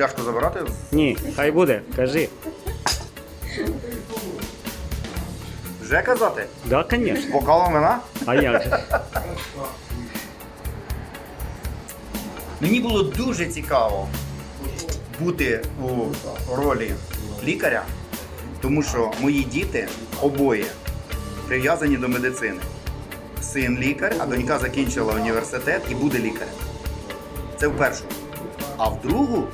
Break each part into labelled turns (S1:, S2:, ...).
S1: Пляшку забирати?
S2: Ні, хай буде, кажи.
S1: Вже казати?
S2: Да, звісно.
S1: Бокалом вина?
S2: А як же?
S1: Мені було дуже цікаво бути у ролі лікаря, тому що мої діти обоє прив'язані до медицини. Син лікар, а донька закінчила університет і буде лікарем. Це в першу. А в другу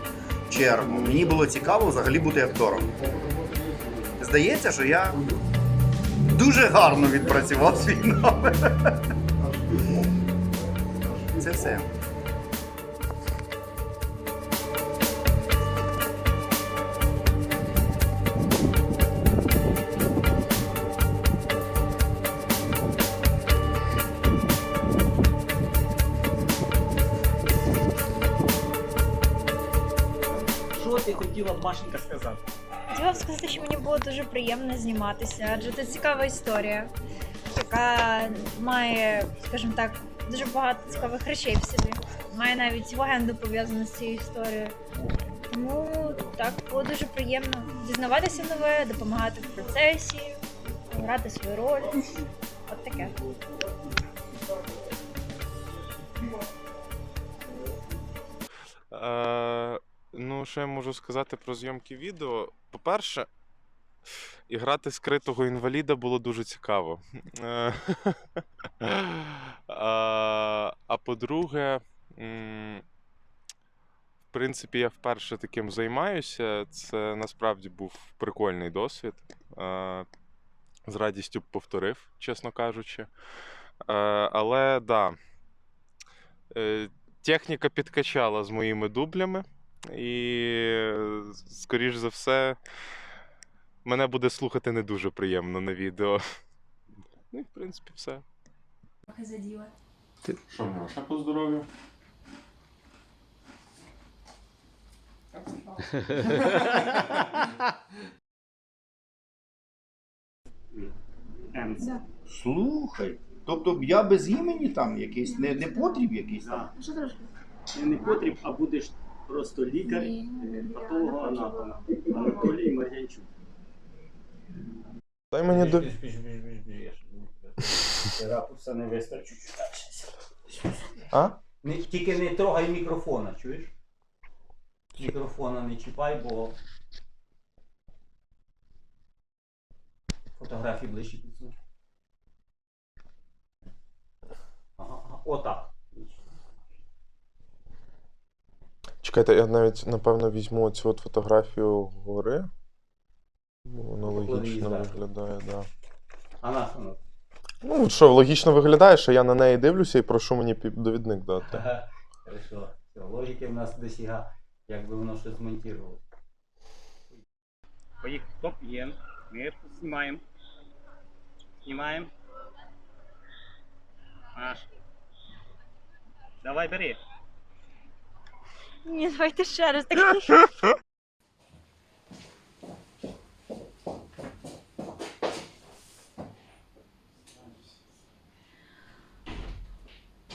S1: чергу мені було цікаво взагалі бути актором. Здається, що я дуже гарно відпрацював свій номер. Це все.
S2: Ти хотіла б Машенька сказати?
S3: Хотіла б сказати, що мені було дуже приємно зніматися, адже це цікава історія, яка має, скажімо так, дуже багато цікавих речей в собі. Має навіть легенду пов'язану з цією історією. Тому так було дуже приємно дізнаватися нове, допомагати в процесі, грати свою роль. От таке.
S4: Е, ну, що я можу сказати про зйомки відео? По-перше, і грати скритого інваліда було дуже цікаво. А, по-друге, в принципі, я вперше таким займаюся. Це насправді був прикольний досвід. З радістю повторив, чесно кажучи. Але да. Е, техніка підкачала з моїми дублями, і, скоріш за все, мене буде слухати не дуже приємно на відео. Ну і в принципі все.
S3: Трохи заділа.
S4: Що, Маша, по здоров'ю?
S1: Слухай. Тобто я без імені там якийсь, не, не потріб якийсь там.
S3: Що трошки?
S2: Не потріб, а будеш просто лікар, е,
S3: я
S2: патологоанатом. Анатолій Мар'янчук.
S4: Дай мені до.
S2: Ракурса не вистачить.
S4: А?
S5: Не, тільки не трогай мікрофона, чуєш? Мікрофона не чіпай, бо фотографії ближче підсунь. Ага, ага, отак.
S4: Чекайте, я навіть напевно візьму цю от фотографію гори. Воно логічно виглядає, так. Да.
S5: А на що воно?
S4: Ну, що, логічно виглядає, що я на неї дивлюся і прошу мені пі- довідник дати.
S5: Ага, Хорошо. Все, логіки в нас досяга, якби воно щось змонтувало.
S2: Поїхали. Стоп, є. Ми знімаємо. Знімаємо. Маш. Давай бери.
S3: Ні, давайте ще раз такий.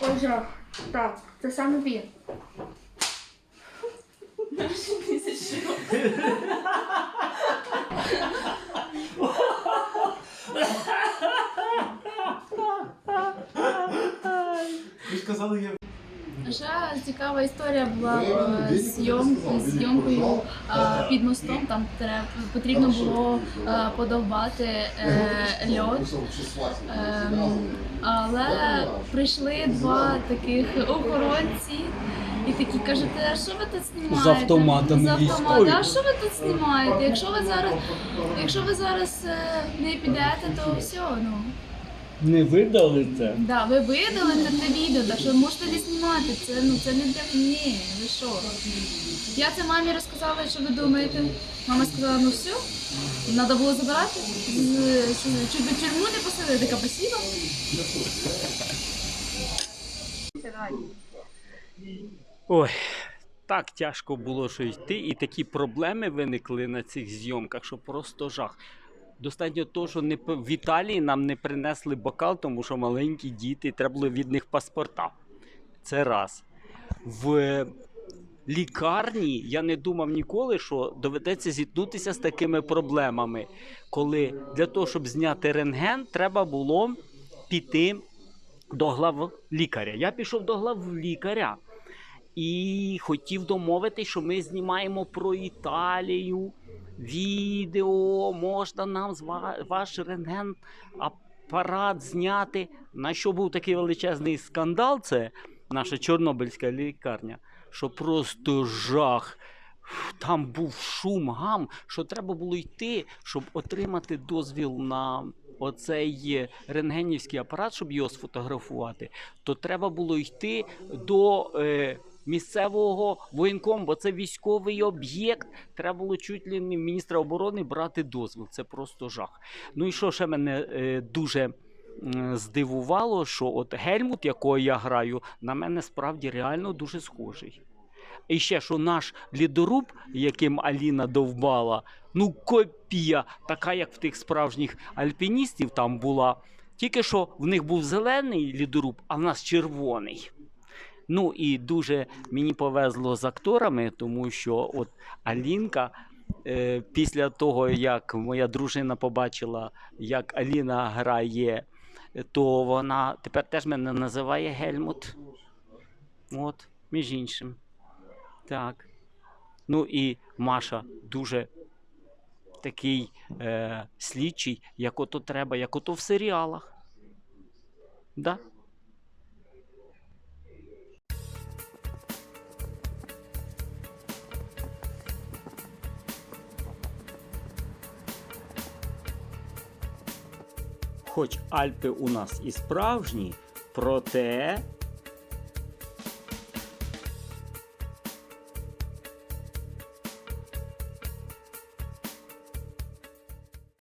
S6: Боже, так, це саме він.
S7: Ще цікава історія була е, з зйом- з зйомкою е, під мостом. Там треба потрібно було е, подовбати льод. Ем, але прийшли два таких охоронці. І такі кажете, а що ви тут знімаєте?
S2: З автоматами
S7: З автоматами. А що ви тут знімаєте? Якщо ви зараз, якщо ви зараз не підете, то все, ну.
S2: Не видали це?
S7: Да, ви видалите те відео, так що можете не знімати. Це ну це не для ні, ви що? Я це мамі розказала, що ви думаєте. Мама сказала, ну все, треба було забирати. Чуть до тюрму не посадили, така спасибо.
S2: Ой, так тяжко було що йти, і такі проблеми виникли на цих зйомках, що просто жах. Достатньо того, що не в Італії нам не принесли бокал, тому що маленькі діти, треба було від них паспорта. Це раз. В лікарні я не думав ніколи, що доведеться зіткнутися з такими проблемами, коли для того, щоб зняти рентген, треба було піти до глав лікаря. Я пішов до глав лікаря і хотів домовитись, що ми знімаємо про Італію. Відео, можна нам з ваш рентген апарат зняти. На що був такий величезний скандал? Це наша Чорнобильська лікарня, що просто жах. Там був шум, гам, що треба було йти, щоб отримати дозвіл на оцей рентгенівський апарат, щоб його сфотографувати, то треба було йти до е, місцевого воєнкому, бо це військовий об'єкт. Треба було чуть ли не міністра оборони брати дозвіл. Це просто жах. Ну і що ще мене е, дуже здивувало, що от Гельмут, якого я граю, на мене справді реально дуже схожий. І ще що наш лідоруб, яким Аліна довбала, ну копія, така як в тих справжніх альпіністів там була. Тільки що в них був зелений лідоруб, а в нас червоний. Ну і дуже мені повезло з акторами, тому що от Алінка. е, Після того, як моя дружина побачила, як Аліна грає, то вона тепер теж мене називає Гельмут. От, між іншим. Так. Ну і Маша дуже такий е, слідчий, як ото треба, як ото в серіалах. Да? Хоч Альпи у нас і справжні, проте